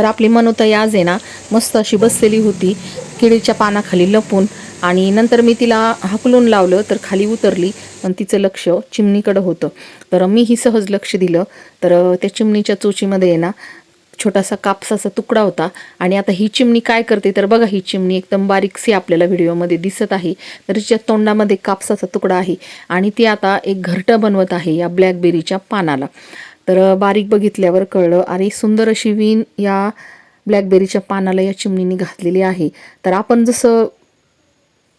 तर आपली मनोताई आज आहे ना मस्त अशी बसलेली होती. केळीच्या पानाखाली लपून आणि नंतर मी तिला हाकलून लावलं तर खाली उतरली पण तिचं लक्ष चिमणीकडं होतं. तर मीही सहज लक्ष दिलं. तर त्या चिमणीच्या चोचीमध्ये आहे ना छोटासा कापसाचा तुकडा होता. आणि आता ही चिमणी काय करते तर बघा ही चिमणी एकदम बारीकशी आपल्याला व्हिडिओमध्ये दिसत आहे. तर तिच्या तोंडामध्ये कापसाचा तुकडा आहे. आणि ती आता एक घरटं बनवत आहे या ब्लॅकबेरीच्या पानाला. तर बारीक बघितल्यावर कळलं. आणि सुंदर अशी वीण या ब्लॅकबेरीच्या पानाला या चिमणीने घातलेली आहे. तर आपण जसं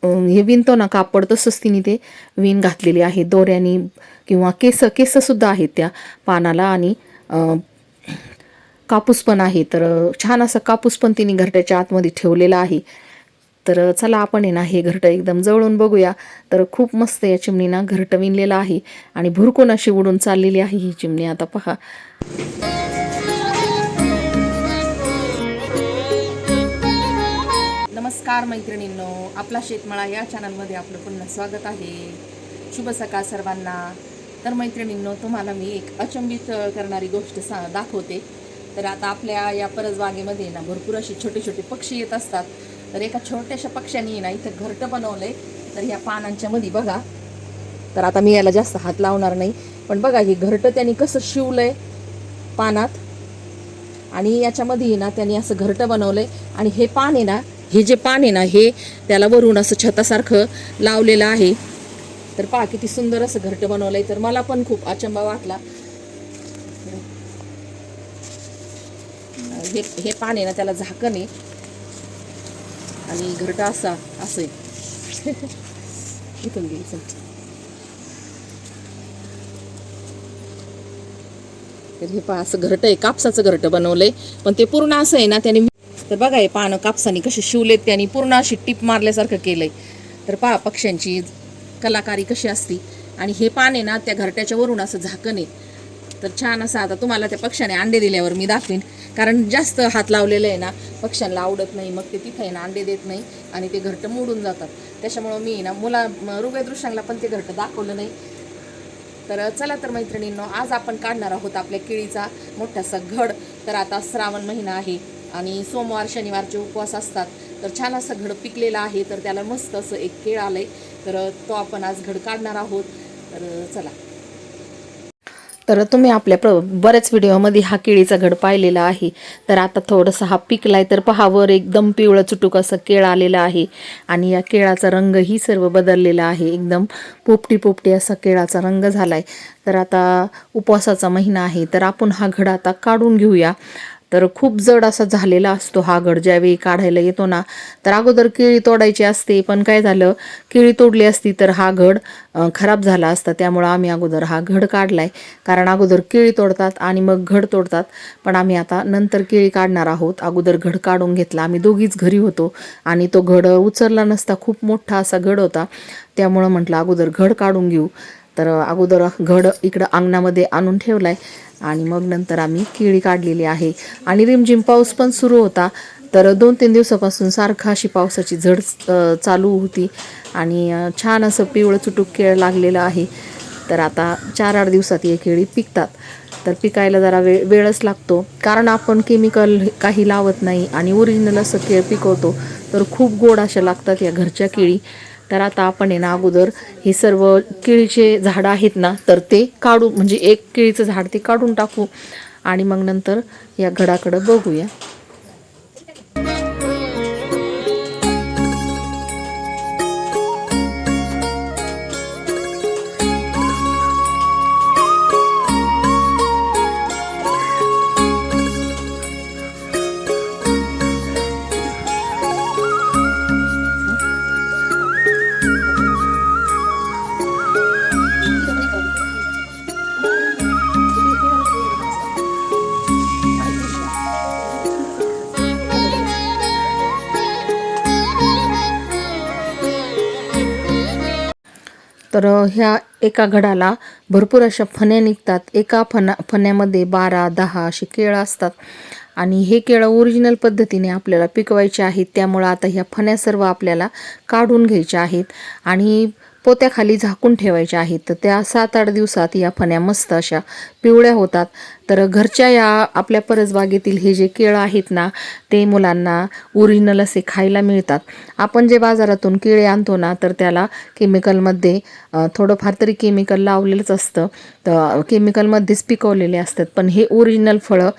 हे विणतो ना कापड तसंच तिने ते विण घातलेली आहे. दोऱ्यानी किंवा केस केससुद्धा आहेत त्या पानाला. आणि कापूस पण आहे. तर छान असं कापूस पण तिने घरट्याच्या आतमध्ये ठेवलेला आहे. तर चला आपण आहे ना हे घरटं एकदम जवळून बघूया. तर खूप मस्त या चिमणीना घरटं विणलेलं आहे. आणि भुरकून अशी उडून चाललेली आहे ही चिमणी आता पहा. नमस्कार मैत्रिणींनो आपला शेतमाळा या चॅनलमध्ये आपलं पुन्हा स्वागत आहे. शुभ सकाळ सर्वांना. तर मैत्रिणींनो तुम्हाला मी एक अचंबित करणारी गोष्ट सा दाखवते. तर आता आपल्या या परसबागेमध्ये ना भरपूर असे छोटे छोटे पक्षी येत असतात. तर एका छोट्याशा पक्ष्याने ना इथं घरटं बनवलंय. तर ह्या पानांच्या मध्ये बघा. तर आता मी याला जास्त हात लावणार नाही. पण बघा हे घरटं त्यांनी कसं शिवलंय पानात. आणि याच्यामध्ये ना त्यांनी असं घरटं बनवलंय. आणि हे पान आहे ना हे जे पान आहे ना हे त्याला वरून असं छतासारखं लावलेलं आहे. तर पहा किती सुंदर असं घरटं बनवलंय. तर मला पण खूप अचंबा वाटला. हे हे पान आहे ना त्याला झाकण आहे. आणि घरटा असा असं. आहे इथून. घ्यायचं तर हे पहा असं घरटं आहे कापसाचं घरटं बनवलंय. पण ते पूर्ण असं आहे ना त्याने तर बघा हे पानं कापसाने कसे शिवलेत त्यांनी पूर्ण अशी टीप मारल्यासारखं केलंय. तर पहा पक्ष्यांची कलाकारी कशी असती. आणि हे पान आहे ना त्या घरट्याच्या वरून असं झाकण आहे. तर छान असं आता तुम्हाला त्या पक्ष्याने अंडे दिल्यावर मी दाखवीन. कारण जास्त हात लावलेलं आहे ना पक्ष्यांना आवडत नाही. मग ते तिथे आहे ना अंडे देत नाही आणि ते घरटं मोडून जातात. त्याच्यामुळं मी ना मुला रुग्या दृश्यांना पण ते घरटं दाखवलं नाही. तर चला तर मैत्रिणींनो आज आपण काढणार आहोत आपल्या केळीचा मोठासा घड. तर आता श्रावण महिना आहे आणि सोमवार शनिवारचे उपवास असतात. तर छान असं घड पिकलेलं आहे तर त्याला मस्त असं एक केळ आलं आहे तर तो आपण आज घड काढणार आहोत. तर चला. तर तुम्ही आपल्या प्र बऱ्याच व्हिडिओमध्ये हा केळीचा घड पाहिलेला आहे. तर आता थोडंसं हा पिकला आहे तर पहावर एकदम पिवळं चुटूक असं केळ आलेलं आहे. आणि या केळाचा रंगही सर्व बदललेला आहे. एकदम पोपटी पोपटी असा केळाचा रंग झाला आहे तर आता उपवासाचा महिना आहे. तर आपण हा घड आता काढून घेऊया. तर खूप जड असा झालेला असतो हा गड. ज्यावेळी काढायला येतो ना तर अगोदर केळी तोडायची असते पण काय झालं? केळी तोडली असती तर हा घड खराब झाला असता. त्यामुळं आम्ही अगोदर हा घड आहे कारण अगोदर केळी तोडतात आणि मग घड तोडतात. पण आम्ही आता नंतर केळी काढणार आहोत. अगोदर घड काढून घेतला. आम्ही दोघीच घरी होतो आणि तो घड उचलला नसता. खूप मोठा असा घड होता. त्यामुळं म्हटलं अगोदर घड काढून घेऊ. तर अगोदर घड इकडं अंगणामध्ये आणून ठेवलाय. आणि मग नंतर आम्ही केळी काढलेली आहे. आणि रिमझिम पाऊस पण सुरू होता. तर दोन तीन दिवसापासून सारखा अशी पावसाची झड चालू होती. आणि छान असं पिवळं चुटूक केळ लागलेलं आहे. तर आता चार आठ दिवसात हे केळी पिकतात. तर पिकायला जरा वेळ वेळच लागतो. कारण आपण केमिकल काही लावत नाही. आणि ओरिजिनल असं केळ पिकवतो. तर खूप गोड अशा लागतात या घरच्या केळी. तर आता आपण आहे ना अगोदर हे सर्व केळीचे झाडं आहेत ना तर ते काढू म्हणजे एक केळीचं झाड ते काढून टाकू. आणि मग नंतर या घडाकडं बघूया. तर ह्या एका घडाला भरपूर अशा फण्या निघतात. एका फणा फण्यामध्ये बारा दहा अशी केळं असतात. आणि हे केळं ओरिजिनल पद्धतीने आपल्याला पिकवायचे आहेत. त्यामुळं आता ह्या फण्या सर्व आपल्याला काढून घ्यायच्या आहेत. आणि पोत्याखाली झाकून ठेवायच्या आहेत. तर त्या सात आठ दिवसात या फण्या मस्त अशा पिवळ्या होतात. तर घरच्या या आपल्या परसबागेतील हे जे केळं आहेत ना ते मुलांना ओरिजिनल असे खायला मिळतात. आपण जे बाजारातून केळे आणतो ना तर त्याला केमिकलमध्ये थोडंफार तरी केमिकल लावलेलंच असतं. तर केमिकलमध्येच पिकवलेले असतात. पण हे ओरिजिनल फळं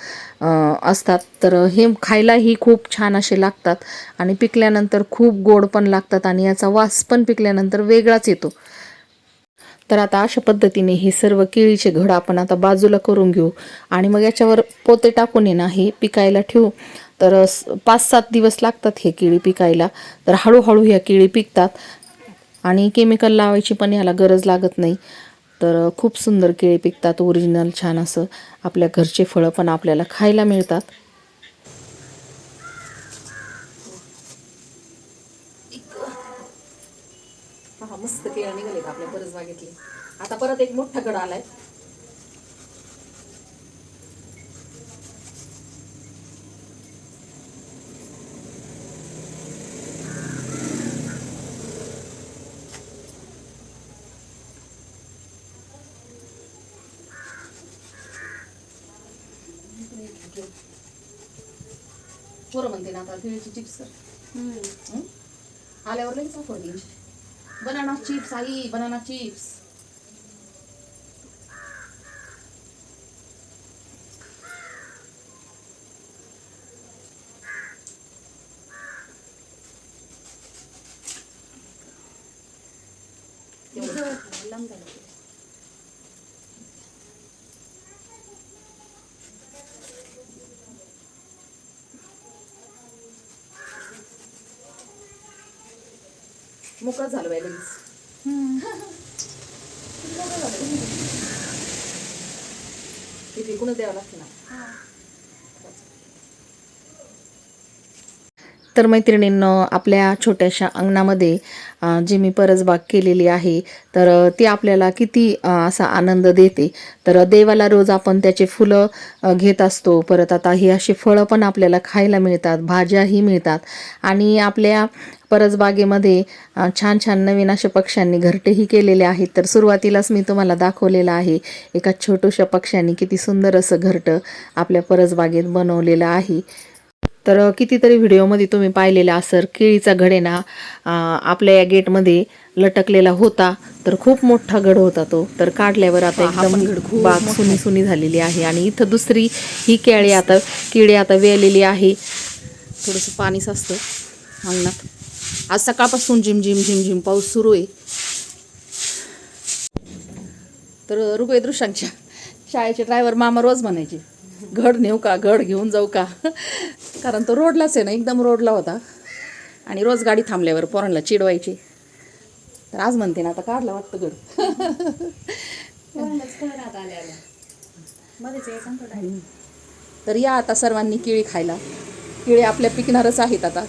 असतात. तर हे खायलाही खूप छान असे लागतात आणि पिकल्यानंतर खूप गोड पण लागतात आणि याचा वास पण पिकल्यानंतर वेगळाच येतो. तर आता अशा पद्धतीने हे सर्व केळीचे घड आपण आता बाजूला करून घेऊ आणि मग याच्यावर पोते टाकून ये ना हे पिकायला ठेवू. तर पाच सात दिवस लागतात हे केळी पिकायला. तर हळूहळू ह्या केळी पिकतात आणि केमिकल लावायची पण याला गरज लागत नाही. तर खूप सुंदर केळी पिकतात ओरिजिनल छान असं. आपल्या घरचे फळं पण आपल्याला खायला मिळतात. मस्त केळं निघाले आपल्या परत बागेतली आता परत एक मोठा गड आलाय. पोरं म्हणते ना आता केळीची चिप्स कर. आल्यावर लगेच आपण बनाना चिप्स आई बनाना चिप्स मोकळं झालं बाई लगेच. ते फेकूनच द्यावं लागतं ना. तर मैत्रिणींनं आपल्या छोट्याशा अंगणामध्ये जी मी परसबाग केलेली आहे तर ती आपल्याला किती असा आनंद देते. तर देवाला रोज आपण त्याचे फुलं घेत असतो. परत आता ही अशी फळं पण आपल्याला खायला मिळतात भाज्याही मिळतात. आणि आपल्या परसबागेमध्ये छान छान नवीन अशा पक्ष्यांनी घरटेही केलेले आहेत. तर सुरुवातीलाच मी तुम्हाला दाखवलेलं आहे एका छोट्याशा पक्ष्यांनी किती सुंदर असं घरटं आपल्या परसबागेत बनवलेलं आहे. तर कितीतरी व्हिडिओमध्ये तुम्ही पाहिलेला असर केळीचा घड आहे ना आपल्या या गेटमध्ये लटकलेला होता तर खूप मोठा घड होता तो. तर काढल्यावर आता एकदम बाग सुनी सुनी झालेली आहे. आणि इथं दुसरी ही केळी आता केळी आता वेलेली आहे. थोडंसं पाणी साचतं अंगणात. आज सकाळपासून झिम झिम झिम झिम पाऊस सुरू आहे. तर रुपये दृश्यांच्या शाळेचे ड्रायव्हर मामा रोज म्हणायचे घड नेऊ का घड घेऊन जाऊ का? कारण तो रोडलाच आहे ना एकदम रोडला होता. आणि रोज गाडी थांबल्यावर पोरांना चिडवायची. तर आज म्हणते ना आता काढला वाटतं घड तर या आता सर्वांनी केळी खायला. केळी आपल्या पिकणारच आहेत आता.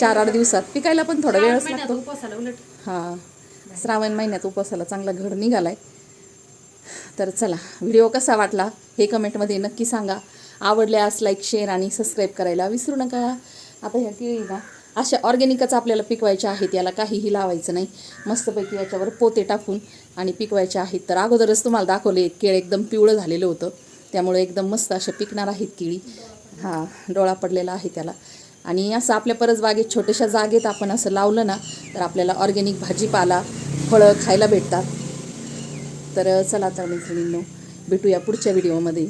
चार आठ दिवसात. पिकायला पण थोडा वेळच लागतो. हां. श्रावण महिन्यात उपवासाला चांगला घड निघालाय. तर चला व्हिडिओ कसा वाटला हे कमेंटमध्ये नक्की सांगा. आवडल्यास लाईक शेअर आणि सबस्क्राईब करायला विसरू नका. आता ह्या केळी ना अशा ऑर्गॅनिकच आपल्याला पिकवायच्या आहेत याला काहीही लावायचं नाही. मस्तपैकी याच्यावर पोते टाकून आणि पिकवायचे आहेत. तर अगोदरच तुम्हाला दाखवले केळ एकदम पिवळं झालेलं होतं. त्यामुळे एकदम मस्त अशा पिकणार आहेत केळी. हां डोळा पडलेला आहे त्याला. आणि असं आपल्या परसबागेत छोट्याशा जागेत आपण असं लावलं ना तर आपल्याला ऑर्गॅनिक भाजीपाला फळं खायला भेटतात. तर चला तर मैत्रिणींनो भेटूया पुढच्या व्हिडिओमध्ये